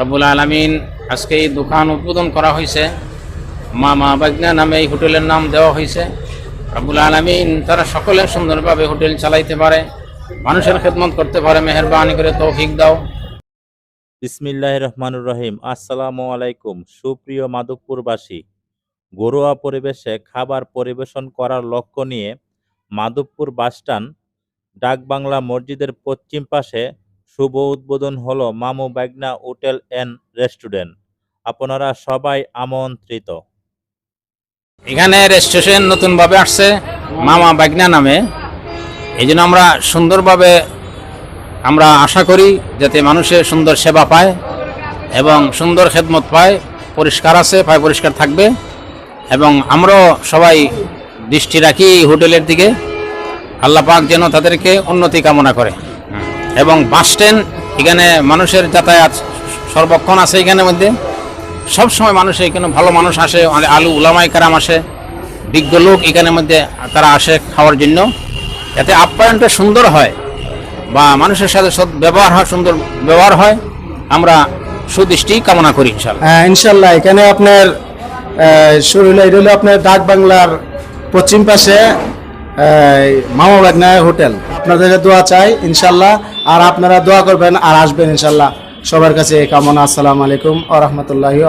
রব্বুল আলমিন আজকে এই দোকান উদ্বোধন করা হয়েছে। মা মা বাগনা নামে এই হোটেলের নাম দেওয়া হয়েছে। রব্বুল আলমিন তারা সকলে সুন্দরভাবে হোটেল চালাইতে পারে, মানুষের খেদমত করতে পারে, মেহরবানি করে তৌফিক দাও। বিসমিল্লাহ রহমানুর রহিম। আসসালামু আলাইকুম। সুপ্রিয় মাধবপুরবাসী, ঘরোয়া পরিবেশে খাবার পরিবেশন করার লক্ষ্য নিয়ে মাধবপুর বাসস্ট্যান্ড ডাকবাংলা মসজিদের পশ্চিম পাশে শুভ উদ্বোধন হলো মামু বাগনা হোটেল অ্যান্ড রেস্টুরেন্ট। আপনারা সবাই আমন্ত্রিত। এখানে রেজিস্ট্রেশন নতুনভাবে আসছে মামা বাগনা নামে। এই জন্য আমরা সুন্দরভাবে আমরা আশা করি যাতে মানুষের সুন্দর সেবা পায় এবং সুন্দর খেদমত পায়, পরিষ্কার আছে, পায়, পরিষ্কার থাকবে। এবং আমরাও সবাই দৃষ্টি রাখি হোটেলের দিকে। আল্লাহ পাক যেন তাদেরকে উন্নতি কামনা করে। এবং বাস স্ট্যান্ড এখানে মানুষের যাতায়াত সর্বক্ষণ আছে এখানের মধ্যে। সব সময় মানুষ এখানে ভালো মানুষ আসে আলু উলামাই কারাম আসে বিজ্ঞ লোক এখানের মধ্যে তারা আসে খাওয়ার জন্য। এতে আপ্যায়নটা সুন্দর হয় বা মানুষের সাথে সৎ ব্যবহার হয় সুন্দর ব্যবহার হয়। আমরা সুদৃষ্টি কামনা করি ইনশাল্লাহ হ্যাঁ ইনশাল্লাহ এখানে আপনার আহ, শুরু হলো এটা হলো আপনার ডাক বাংলার পশ্চিম পাশে আহ, মামা বাগনা হোটেল। আপনাদের দোয়া চাই, ইনশাল্লাহ। আর আপনারা দোয়া করবেন আর আসবেন, ইনশাল্লাহ। সবার কাছে কামনা, আসসালামু আলাইকুম আ রহমতুল্লাহি